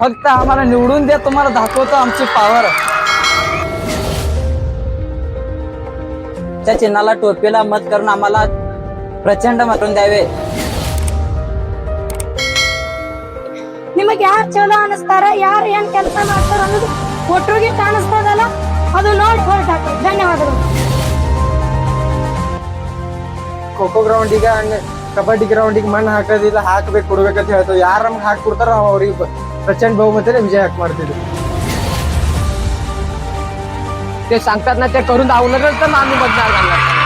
फक्त आम्हाला निवडून द्या तुम्हाला दाखवतो आमची पॉवर त्या चिन्हाला टोपीला मत करून आम्हाला प्रचंड मतून द्यावे ನಿಮಗೆ ಯಾರು ಚಲೋ ಅನಿಸ್ತಾರ ಯಾರು ಏನ್ ಕೆಲಸ ಮಾಡ್ತಾರ ಅನ್ನೋದು ಒಟ್ಟರಿಗೆ ಕಾಣಿಸ್ತದಲ್ಲ ಅದು ನೋಡಿ ಹೊರಟು ಹಾಕಿ ಧನ್ಯವಾದಗಳು ಖೋ ಖೋ ಗ್ರೌಂಡಿಗೆ ಹಂಗ ಕಬಡ್ಡಿ ಗ್ರೌಂಡಿಗೆ ಮಣ್ಣು ಹಾಕೋದಿಲ್ಲ ಹಾಕ್ಬೇಕು ಕೊಡ್ಬೇಕಂತ ಹೇಳ್ತೇವೆ ಯಾರು ನಮ್ಗೆ ಹಾಕಿ ಕೊಡ್ತಾರ ನಾವು ಅವ್ರಿಗೆ प्रचंड बहुमताने विजय हाक दिली ते सांगतात ना ते करून दावणारच तर आम्ही मतदार घालणार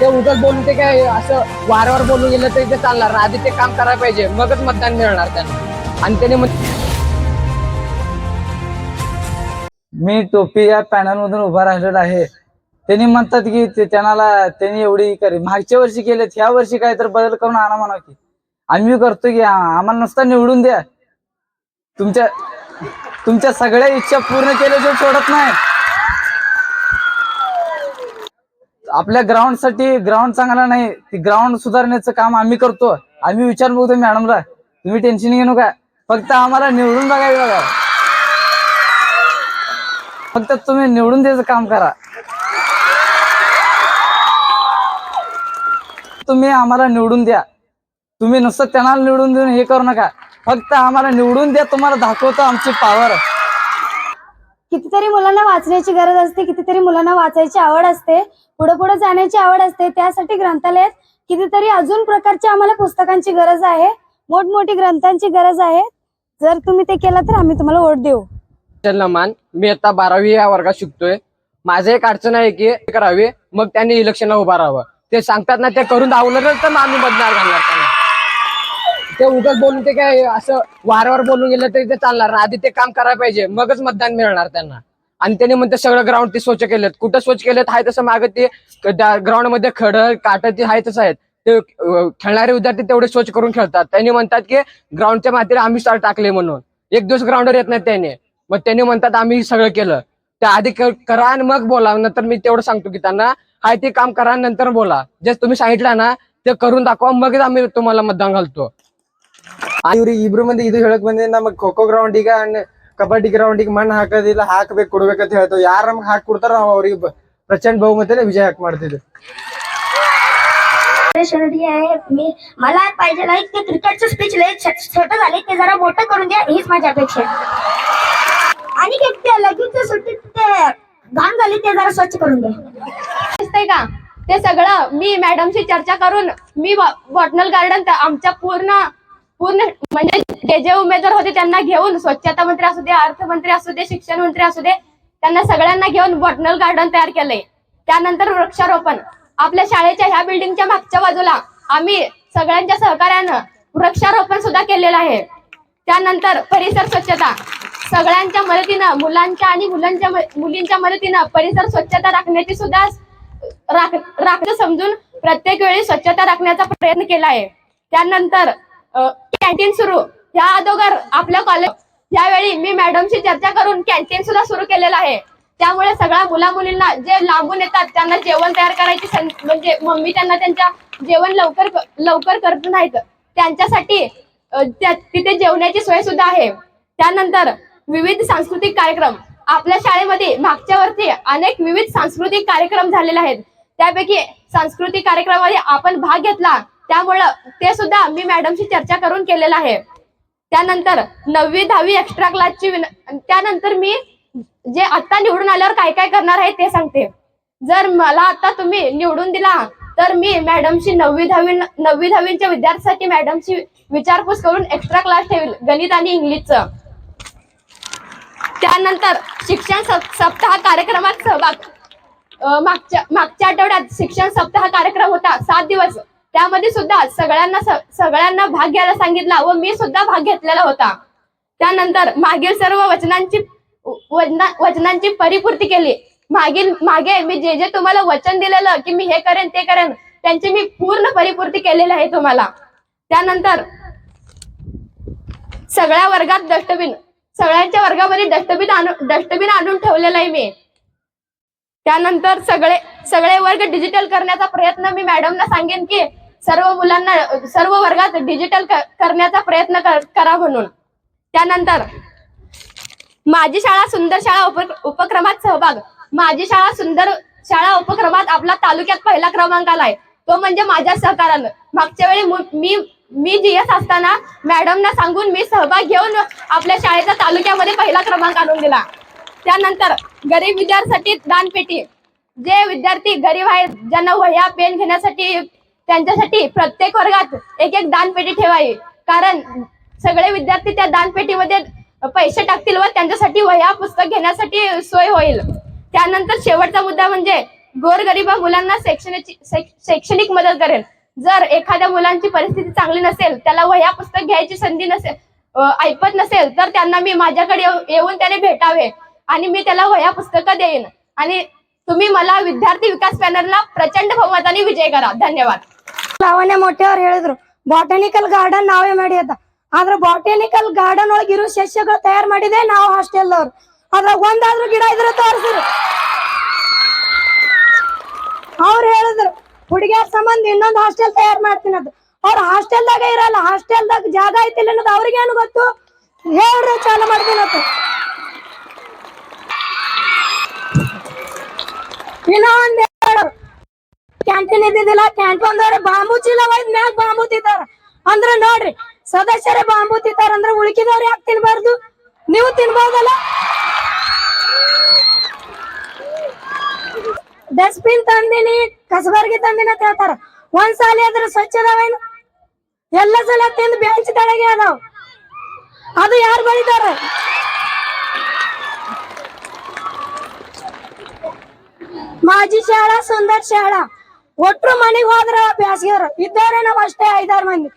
ते उगाच बोलून ते काय असं वारंवार बोलून गेलं तरी ते चालणार ना आधी ते काम करायला पाहिजे मगच मतदान मिळणार त्यांना. आणि त्याने मी टोपी या पॅनल मधून उभा राहिलेला आहे. त्यांनी म्हणतात की त्यांना त्यांनी एवढी करी मागच्या वर्षी केले ह्या वर्षी काय तर बदल करून आणा म्हणा की. आम्ही करतो की आम्हाला नुसता निवडून द्या. तुमच्या तुमच्या सगळ्या इच्छा पूर्ण केल्याशिवाय सोडत नाही. आपल्या ग्राउंडसाठी ग्राउंड चांगला नाही. ती ग्राउंड सुधारण्याचं काम आम्ही करतो. आम्ही विचार बघतो मॅडमला तुम्ही टेन्शन घेऊ नका. फक्त आम्हाला निवडून बघायला बघा. फक्त तुम्ही निवडून द्यायचं काम करा. तुम्ही आम्हाला निवडून द्या. तुम्ही नुसतं त्यांना निवडून देऊन हे करू नका. फक्त आम्हाला निवडून द्या तुम्हाला दाखवतो आमची पॉवर कितीतरी मुलांना वाचण्याची गरज असते कितीतरी मुलांना वाचायची आवड असते पुढे पुढे जाण्याची आवड असते त्यासाठी ग्रंथालयात कितीतरी अजून प्रकारच्या आम्हाला पुस्तकांची गरज आहे मोठमोठी ग्रंथांची गरज आहे. जर तुम्ही ते केलं तर आम्ही तुम्हाला वोट देऊ. त्यांना मान मी आता बारावी या वर्गात शिकतोय. माझं एक अडचण आहे की करावे मग त्यांनी इलेक्शनला उभा राहावं. ते सांगतात ना ते करून दावलं तर आम्ही मतदान घालणार ते उगाच बोलून ते काय असं वारंवार बोलून गेलं तरी ते चालणार ना आधी ते काम करायला पाहिजे. मगच मतदान मिळणार त्यांना. आणि त्यांनी म्हणते सगळं ग्राउंड ते स्वच्छ केलेत. कुठं स्वच्छ केलेत हाय तसं मागं ते ग्राउंडमध्ये खड काट ते हाय तसं आहेत. ते खेळणारे विद्यार्थी तेवढे स्वच्छ करून खेळतात. त्यांनी म्हणतात की ग्राउंडच्या मातीला आम्ही स्टार टाकले म्हणून. एक दिवस ग्राउंडवर येत नाही त्याने. मग त्यांनी म्हणतात आम्ही सगळं केलं. ते आधी करा आणि मग बोला. नंतर मी तेवढं सांगतो की त्यांना हाय ते काम करा आणि नंतर बोला. जे तुम्ही सांगितलं ना ते करून दाखवा मगच आम्ही तुम्हाला मतदान घालतो. ಇವ್ರಿಗೆ ಇಬ್ರು ಮಂದಿ ಇದು ಹೇಳಕ್ ಬಂದಿ ನಮಗ್ ಖೋ ಖೋ ಗ್ರೌಂಡಿಗೆ ಹಂಗ ಕಬಡ್ಡಿ ಗ್ರೌಂಡಿಗೆ ಮಣ್ಣು ಹಾಕೋದಿಲ್ಲ ಹಾಕ್ಬೇಕು ಕೊಡ್ಬೇಕಂತ ಹೇಳ್ತೇವೆ ಯಾರು ನಮ್ಗೆ ಹಾಕಿ ಕೊಡ್ತಾರ ನಾವು ಅವ್ರಿಗೆ ಬ- ಪ್ರಚಂಡ ಬಹುಮತನೇ ವಿಜಯ ಹಾಕಿ ಮಾಡ್ತಿದ್ವಿ शेरडी आहे मी मला पाहिजे नाही ते क्रिकेटचं स्पीच लय छ- छोटं झाले ते जरा मोठं करून द्या हीच माझी अपेक्षा आहे आणि ते- ते लगेच सुट्टीत ते घाण झाली ते जरा स्वच्छ करून द्या दिसतंय का ते सगळं मी मॅडमशी चर्चा करून मी बॉटनल गार्डन आमच्या पूर्ण पूर्ण म्हणजे जे जे उमेदवार होते त्यांना घेऊन स्वच्छता मंत्री असू दे अर्थमंत्री असू दे शिक्षण मंत्री असू दे त्यांना सगळ्यांना घेऊन बॉटनल गार्डन तयार केलंय. त्यानंतर वृक्षारोपण. आपल्या शाळेच्या ह्या बिल्डिंगच्या मागच्या बाजूला आम्ही सगळ्यांच्या सहकार्यानं वृक्षारोपण सुद्धा केलेलं आहे. त्यानंतर परिसर स्वच्छता. सगळ्यांच्या मदतीनं मुलांच्या आणि मुलांच्या मुलींच्या मदतीनं परिसर स्वच्छता राखण्याची सुद्धा राख राखणं समजून प्रत्येक वेळी स्वच्छता राखण्याचा प्रयत्न केला आहे. त्यानंतर कॅन्टीन सुरू. या अगोदर आपल्या कॉलेज यावेळी मी मॅडमशी चर्चा करून कॅन्टीन सुद्धा सुरू केलेलं आहे. त्यामुळे सगळ्या मुला मुलींना जे लांबून येतात त्यांना जेवण तयार करायची म्हणजे मम्मी त्यांना त्यांच्या जेवण लवकर लवकर करत नाहीत. त्यांच्यासाठी तिथे जेवण्याची सोय सुद्धा आहे. त्यानंतर विविध सांस्कृतिक कार्यक्रम. आपल्या शाळेमध्ये मागच्या वर्षी अनेक विविध सांस्कृतिक कार्यक्रम झालेले आहेत. त्यापैकी सांस्कृतिक कार्यक्रमामध्ये आपण भाग घेतला. त्यामुळं ते सुद्धा मी मॅडमशी चर्चा करून केलेलं आहे. त्यानंतर नववी दहावी एक्स्ट्रा क्लासची विन- त्यानंतर मी जे आता निवडून आल्यावर काय काय करणार आहे ते सांगते. जर मला आता तुम्ही निवडून दिला तर मी मॅडमशी नववी दहावी नववी दहावीच्या विद्यार्थ्यांसाठी मॅडमशी विचारपूस करून एक्स्ट्रा क्लास ठेवील गणित आणि इंग्लिशचं. त्यानंतर शिक्षण सप्ताह कार्यक्रमात सहभाग मागच्या मागच्या आठवड्यात शिक्षण सप्ताह कार्यक्रम होता सात दिवस. त्यामध्ये सुद्धा सगळ्यांना सगळ्यांना भाग घ्यायला सांगितला व मी सुद्धा भाग घेतलेला होता. त्यानंतर मागील सर्व वचनांची वचनांची परिपूर्ती केली. मागील मागे मी जे जे तुम्हाला वचन दिलेलं की मी हे करेन ते करेन त्यांची मी पूर्ण परिपूर्ती केलेली आहे तुम्हाला. त्यानंतर सगळ्या वर्गात डस्टबिन सगळ्यांच्या वर्गामध्ये डस्टबिन आणून डस्टबिन आणून ठेवलेलं आहे मी. त्यानंतर सगळे सगळे वर्ग डिजिटल करण्याचा प्रयत्न मी मॅडमना सांगेन की सर्व मुलांना सर्व वर्गात डिजिटल करण्याचा प्रयत्न कर- करा म्हणून. त्यानंतर माझी शाळा सुंदर शाळा उपक्रमात सहभाग. माझी शाळा सुंदर शाळा उपक्रमात आपला तालुक्यात पहिला क्रमांक आलाय. तो म्हणजे माझ्या सहकारानं. मागच्या वेळी मी मी जीएस असताना मॅडमना सांगून मी सहभाग घेऊन आपल्या शाळेचा तालुक्यामध्ये पहिला क्रमांक आणून दिला. त्यानंतर गरीब विद्यार्थ्यांसाठी दानपेटी. जे विद्यार्थी गरीब आहेत ज्यांना वह्या पेन घेण्यासाठी त्यांच्यासाठी प्रत्येक वर्गात एक एक दानपेटी ठेवावी. कारण सगळे विद्यार्थी त्या दानपेटीमध्ये पैसे टाकतील व त्यांच्यासाठी वह्या पुस्तक घेण्यासाठी सोय होईल. त्यानंतर शेवटचा मुद्दा म्हणजे गोरगरीब मुलांना शैक्षणिक शैक्षणिक मदत करेल. जर एखाद्या मुलांची परिस्थिती चांगली नसेल त्याला वह्या पुस्तक घ्यायची संधी नसेल ऐपत नसेल तर त्यांना मी माझ्याकडे येऊन त्याने भेटावे आणि मी त्याला वह्या पुस्तकं देईन. आणि तुम्ही मला विद्यार्थी विकास पॅनलला प्रचंड बहुमताने विजय करा. धन्यवाद. ಧನ್ಯವಾದ ಮೊಟ್ಟೆ ಮೊಟ್ಟೆಯವ್ರು ಹೇಳಿದ್ರು ಬಾಟನಿಕಲ್ ಗಾರ್ಡನ್ ನಾವೇ ಮಾಡಿ ಅಂತ ಆದ್ರೆ ಬಾಟನಿಕಲ್ ಗಾರ್ಡನ್ ಒಳಗೆ ಇರೋ ಸಸ್ಯಗಳು ತಯಾರು ಮಾಡಿದೆ ನಾವು ಹಾಸ್ಟೆಲ್ದವ್ರು ಅದ್ರಾಗ ಒಂದಾದ್ರೂ ಗಿಡ ಇದ್ರೆ ತೋರಿಸಿದ್ರು ಅವ್ರು ಹೇಳಿದ್ರು, ಹುಡುಗಿಯರ್ ಸಂಬಂಧ ಇನ್ನೊಂದು ಹಾಸ್ಟೆಲ್ ತಯಾರು ಮಾಡ್ತೀನಿ ಅಂತ. ಅವ್ರ ಹಾಸ್ಟೆಲ್ದಾಗ ಇರಲ್ಲ ಹಾಸ್ಟೆಲ್ದಾಗ ಜಾಗ ಐತಿಲ್ಲ ಅನ್ನೋದು ಅವ್ರಿಗೇನು ಗೊತ್ತು? ಹೇಳ್ರಿ, ಚಾಲು ಮಾಡ್ತೀನಿ ಇನ್ನೂ ಒಂದ್ ಕ್ಯಾಂಟೀನ್ ಇದ್ದಿದ್ದಿಲ್ಲ ಕ್ಯಾಂಟೀನ್ ಬಾಂಬು ಚೀಲ ಒಯ್ದ್ ಮ್ಯಾಗ ಬಾಂಬು ತಿಂತಾರ ಅಂದ್ರ ನೋಡ್ರಿ, ಸದಸ್ಯರೇ ಬಾಂಬು ತಿಂತಾರ ಅಂದ್ರ ಉಳ್ಕಿದವ್ರು ಯಾಕೆ ತಿನ್ಬಾರ್ದು? ನೀವು ತಿನ್ಬೋದಲ್ಲ ಡಸ್ಟ್ಬಿನ್ ತಂದಿನಿ, ಕಸಬರ್ಗಿ ತಂದಿನಿ ಅಂತ ಹೇಳ್ತಾರ. ಒಂದ್ ಸಾಲಿ ಅದ್ರ ಸ್ವಚ್ಛ ಅದಾವೇನು ಎಲ್ಲ ಸಲ ತಿಂದು ಬೆಂಚ್ ತಳಗೆ ಅದಾವ. ಅದು ಯಾರು ಬಳಿತಾರ ಮಾಜಿ ಶಾಳಾ ಸುಂದರ್ ಶಾಳಾ ಒಟ್ರು ಮನೆಗ್ ಹೋದ್ರ ಬ್ಯಾಸ್ಗ್ಯಾರ ಇದ್ದವ್ರೆ ನಾವ್ ಅಷ್ಟೇ ಐದಾರು ಮಂದಿ.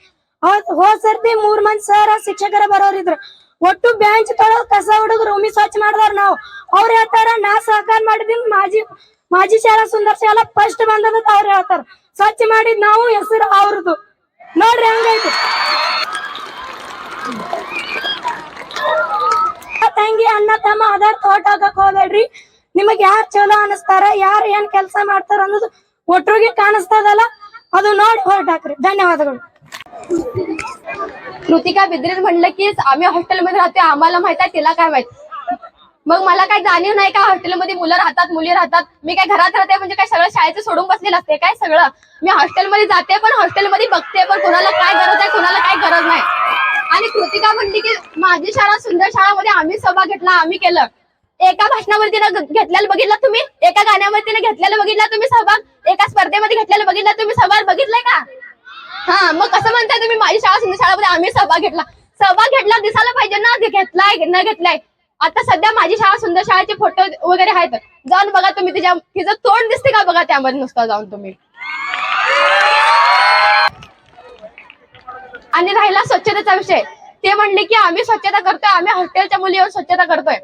ಹೋದ್ ಸರ್ತಿ ಮೂರ್ ಮಂದಿ ಸರ್ ಶಿಕ್ಷಕರ ಬರೋರಿದ್ರು ಒಟ್ಟು ಬ್ಯಾಂಚ್ ತೊಳಗ್ ಕಸ ಹುಡುಗ ರೂಮಿ ಸ್ವಚ್ಛ ಮಾಡಿದಾರ ನಾವು. ಅವ್ರ ಹೇಳ್ತಾರ, ನಾ ಸಹಕಾರ ಮಾಡಿದಿನ್ ಮಾಜಿ ಮಾಜಿ ಶಾಲಾ ಸುಂದರ್ ಶಾಲಾ ಫಸ್ಟ್ ಬಂದದ ಅವ್ರ ಹೇಳ್ತಾರ. ಸ್ವಚ್ಛ ಮಾಡಿದ್ ನಾವು, ಹೆಸರು ಅವ್ರದ್ದು ನೋಡ್ರಿ ಹಂಗೈತಿ. ತಂಗಿ, ಅಣ್ಣ, ತಮ್ಮ, ಅದಾರ ತೋಟ ಹಾಕಕ್ ಹೋಗ್ಬೇಡ್ರಿ. ನಿಮಗ್ ಯಾರ್ ಚಲೋ ಅನಸ್ತಾರ, ಯಾರ್ ಏನ್ ಕೆಲಸ ಮಾಡ್ತಾರ ಅನ್ನೋದು ಒಟ್ರಿಗೆ ಕಾಣಿಸ್ತದಲ್ಲ ಅದು ನೋಡಿ ಹೊರಟಾಕ್ರಿ ಧನ್ಯವಾದಗಳು कृतिका बिद्रीर म्हणलं की आम्ही हॉस्टेलमध्ये राहतोय आम्हाला माहित आहे तिला काय माहित मग मला काय जाणीव नाही का हॉस्टेलमध्ये मुलं राहतात मुली राहतात मी काय घरात राहते म्हणजे काय सगळं शाळेचं सोडून बसलेलं असते काय सगळं मी हॉस्टेलमध्ये जाते पण हॉस्टेलमध्ये बघते पण कोणाला काय गरज आहे कोणाला काय गरज नाही आणि कृतिका म्हणली की माझी शाळा सुंदर शाळामध्ये आम्ही सहभाग घेतला आम्ही केलं एका भाषणावरती तिनं घेतलेलं बघितलं तुम्ही? एका गाण्यावरती घेतलेलं बघितला तुम्ही सहभाग? एका स्पर्धेमध्ये घेतलेलं बघितला तुम्ही सहभाग? बघितलाय का? हा मग कसं म्हणताय तुम्ही? माझी शाळा सुंदर शाळामध्ये आम्ही सहभाग घेतला. सहभाग घेतला दिसायला पाहिजे ना? घेतलाय न घेतलाय. आता सध्या माझी शाळा सुंदर शाळेचे फोटो वगैरे आहेत. जाऊन बघा तुम्ही तिच्या तिचं तोंड दिसते का बघा त्यामध्ये नुसतं जाऊन तुम्ही. आणि राहिला स्वच्छतेचा विषय. ते म्हणले की आम्ही स्वच्छता करतोय. आम्ही हॉस्टेलच्या मुलीवर स्वच्छता करतोय.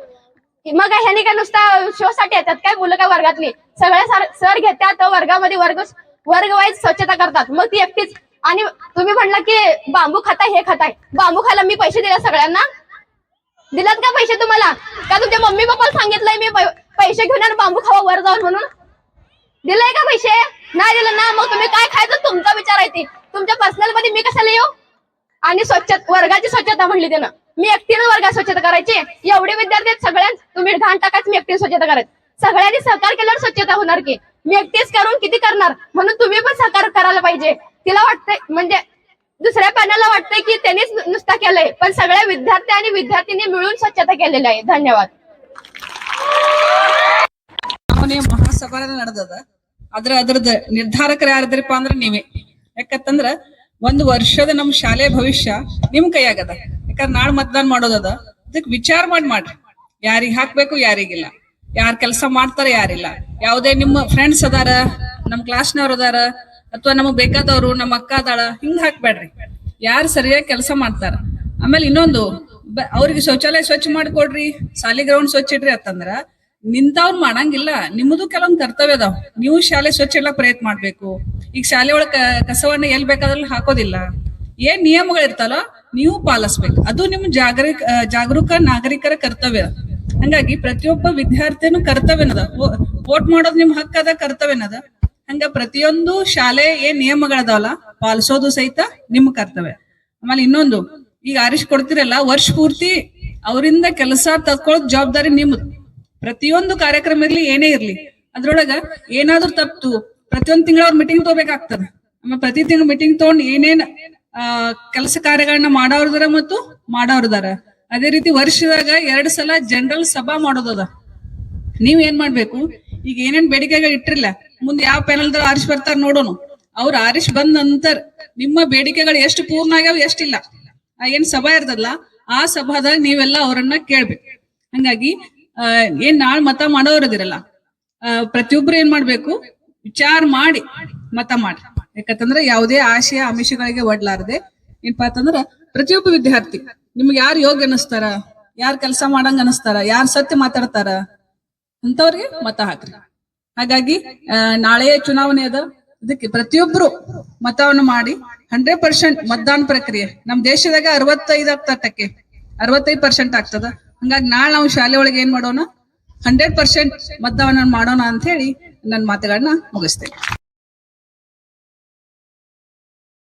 मग काय ह्यानी काय नुसता शो साठी येतात? काय मुलं काय वर्गातली? सगळ्या सर सर घेतात वर्गामध्ये वर्ग वर्ग वाईज स्वच्छता करतात. मग ती एकटीच. आणि तुम्ही म्हणला की बांबू खाताय हे खाताय. बांबू खायला मी पैसे दिले सगळ्यांना? दिलात का पैसे तुम्हाला? का तुमच्या मम्मी पप्पाला सांगितलंय मी पैसे घेऊन आणि बांबू खावा वर जाऊन म्हणून? दिलंय का पैसे? नाही दिलं ना. मग तुम्ही काय खायचं तुमचा विचार आहे ती. तुमच्या पर्सनलमध्ये मी कशाला येऊ? आणि स्वच्छ वर्गाची स्वच्छता म्हणली त्यानं. मी एकटीनं वर्गात स्वच्छता करायची एवढे विद्यार्थी आहेत सगळ्यांच तुम्ही घाण टाकायचं मी एकटी स्वच्छता करायचं सगळ्यांनी सहकार केल्यावर स्वच्छता होणार की मी एकटीच करून किती करणार म्हणून तुम्ही पण सहकार करायला पाहिजे तिला वाटतंय म्हणजे दुसऱ्या पॅनलला वाटतंय की त्यांनीच नुसता केलंय पण सगळ्या विद्यार्थी आणि विद्यार्थ्यांनी मिळून स्वच्छता केलेली आहे धन्यवाद ಚುನಾವಣೆ ಮಹಾಸಭಾದ ನಡೆದದ ಆದ್ರ ಅದ್ರದ್ದು ನಿರ್ಧಾರಕರು ಯಾರಿದ್ರಪ್ಪ ಅಂದ್ರ ನೀವೇ ಯಾಕಂತಂದ್ರ ಒಂದು ವರ್ಷದ ನಮ್ ಶಾಲೆ ಭವಿಷ್ಯ ನಿಮ್ ಕೈಯಾಗದ ಯಾಕಂದ್ರ ನಾಳೆ ಮತದಾನ ಮಾಡೋದದ ಅದಕ್ಕೆ ವಿಚಾರ ಮಾಡಿ ಮಾಡ್ರಿ. ಯಾರಿಗ್ ಹಾಕ್ಬೇಕು, ಯಾರಿಗಿಲ್ಲ. ಯಾರ್ ಕೆಲಸ ಮಾಡ್ತಾರ, ಯಾರಿಲ್ಲ. ಯಾವುದೇ ನಿಮ್ಮ ಫ್ರೆಂಡ್ಸ್ ಅದಾರ, ನಮ್ ಕ್ಲಾಸ್ನವ್ರ ಅದಾರ, ಅಥವಾ ನಮಗ್ ಬೇಕಾದವ್ರು, ನಮ್ಮ ಅಕ್ಕ ಅದಾಳ ಹಿಂಗ್ ಹಾಕ್ಬೇಡ್ರಿ. ಯಾರು ಸರಿಯಾಗಿ ಕೆಲಸ ಮಾಡ್ತಾರ. ಆಮೇಲೆ ಇನ್ನೊಂದು ಅವ್ರಿಗೆ ಶೌಚಾಲಯ ಸ್ವಚ್ಛ ಮಾಡ್ಕೊಡ್ರಿ ಸಾಲಿ ಗ್ರೌಂಡ್ ಸ್ವಚ್ಛ ಇಡ್ರಿ ಅಂತಂದ್ರ, ನಿಂತವ್ರು ಮಾಡಂಗಿಲ್ಲ. ನಿಮ್ಮದು ಕೆಲವೊಂದ್ ಕರ್ತವ್ಯ ಅದಾವ. ನೀವು ಶಾಲೆ ಸ್ವಚ್ಛ ಇಡ್ಲಕ್ ಪ್ರಯತ್ನ ಮಾಡ್ಬೇಕು. ಈಗ ಶಾಲೆ ಒಳಗ ಕಸವನ್ನ ಎಲ್ ಬೇಕಾದ್ರಲ್ಲಿ ಹಾಕೋದಿಲ್ಲ. ಏನ್ ನಿಯಮಗಳು ಇರ್ತಲ್ಲ ನೀವು ಪಾಲಿಸ್ಬೇಕು. ಅದು ನಿಮ್ ಜಾಗರಿಕ ಜಾಗರೂಕ ನಾಗರಿಕರ ಕರ್ತವ್ಯ. ಹಂಗಾಗಿ ಪ್ರತಿಯೊಬ್ಬ ವಿದ್ಯಾರ್ಥಿನೂ ಕರ್ತವ್ಯನದ ವೋಟ್ ಮಾಡೋದು ನಿಮ್ ಹಕ್ಕದ ಕರ್ತವ್ಯನದ ಹಂಗ ಪ್ರತಿಯೊಂದು ಶಾಲೆ ಏನ್ ನಿಯಮಗಳದಾವಲ್ಲ ಪಾಲಿಸೋದು ಸಹಿತ ನಿಮ್ ಕರ್ತವ್ಯ. ಆಮೇಲೆ ಇನ್ನೊಂದು, ಈಗ ಆರಿಸ್ ಕೊಡ್ತಿರಲ್ಲ, ವರ್ಷ ಪೂರ್ತಿ ಅವರಿಂದ ಕೆಲಸ ತಕ್ಕೊಳ್ಳೋದ್ ಜವಾಬ್ದಾರಿ ನಿಮ್ದು. ಪ್ರತಿಯೊಂದು ಕಾರ್ಯಕ್ರಮ ಇರ್ಲಿ, ಏನೇ ಇರ್ಲಿ, ಅದ್ರೊಳಗ ಏನಾದ್ರೂ ತಪ್ಪು, ಪ್ರತಿಯೊಂದು ತಿಂಗಳ ಅವ್ರ ಮೀಟಿಂಗ್ ತಗೋಬೇಕಾಗ್ತದ. ಆಮೇಲೆ ಪ್ರತಿ ತಿಂಗಳ ಮೀಟಿಂಗ್ ತಗೊಂಡ್ ಏನೇನ್ ಕೆಲಸ ಕಾರ್ಯಗಳನ್ನ ಮಾಡೋರ್ದಾರ ಮತ್ತು ಮಾಡೋರ್ದಾರ ಅದೇ ರೀತಿ ವರ್ಷದಾಗ ಎರಡ್ ಸಲ ಜನರಲ್ ಸಭಾ ಮಾಡೋದದ ನೀವ್ ಏನ್ ಮಾಡ್ಬೇಕು? ಈಗ ಏನೇನ್ ಬೇಡಿಕೆಗಳು ಇಟ್ಟಿರ್ಲ ಮುಂದೆ ಯಾವ ಪ್ಯಾನಲ್ ಆರಿಸ್ ಬರ್ತಾರ ನೋಡೋಣ. ಅವ್ರ ಆರಿಸ್ ಬಂದ ನಂತರ ನಿಮ್ಮ ಬೇಡಿಕೆಗಳು ಎಷ್ಟು ಪೂರ್ಣ ಆಗ್ಯಾವ ಎಷ್ಟಿಲ್ಲ ಏನ್ ಸಭಾ ಇರ್ತದಲ್ಲ, ಆ ಸಭಾದಾಗ ನೀವೆಲ್ಲ ಅವರನ್ನ ಕೇಳ್ಬೇಕು. ಹಂಗಾಗಿ ಏನ್ ನಾಳೆ ಮತ ಮಾಡೋರದಿರಲ್ಲ ಪ್ರತಿಯೊಬ್ರು ಏನ್ ಮಾಡ್ಬೇಕು? ವಿಚಾರ ಮಾಡಿ ಮತ ಮಾಡಿ. ಯಾಕಂತಂದ್ರೆ ಯಾವುದೇ ಆಶಯ, ಆಮಿಷಗಳಿಗೆ ಒಡ್ಲಾರದೆ ಏನಪ್ಪಾ ಅಂತಂದ್ರ ಪ್ರತಿಯೊಬ್ಬ ವಿದ್ಯಾರ್ಥಿ, ನಿಮ್ಗೆ ಯಾರು ಯೋಗ್ಯ ಅನಿಸ್ತಾರ ಯಾರು ಕೆಲಸ ಮಾಡಂಗ ಅನಿಸ್ತಾರ ಯಾರು ಸತ್ಯ ಮಾತಾಡ್ತಾರ? ಅಂತವ್ರಿಗೆ ಮತ ಹಾಕ್ರಿ. ಹಾಗಾಗಿ ನಾಳೆಯ ಚುನಾವಣೆ ಅದ. ಇದಕ್ಕೆ ಪ್ರತಿಯೊಬ್ರು ಮತವನ್ನು ಮಾಡಿ ಹಂಡ್ರೆಡ್ ಪರ್ಸೆಂಟ್ ಮತದಾನ ಪ್ರಕ್ರಿಯೆ, ನಮ್ ದೇಶದಾಗ ಅರವತ್ತೈದು ಟಕ್ಕೆ ಅರವತ್ತೈದು ಪರ್ಸೆಂಟ್ ಆಗ್ತದ. ಹಂಗಾಗಿ ನಾಳೆ ನಾವು ಶಾಲೆ ಒಳಗೆ ಏನ್ ಮಾಡೋಣ? ಹಂಡ್ರೆಡ್ ಪರ್ಸೆಂಟ್ ಮತದಾನ ಮಾಡೋಣ ಅಂತ ಹೇಳಿ ನನ್ನ ಮಾತುಗಳನ್ನ ಮುಗಿಸ್ತೇನೆ.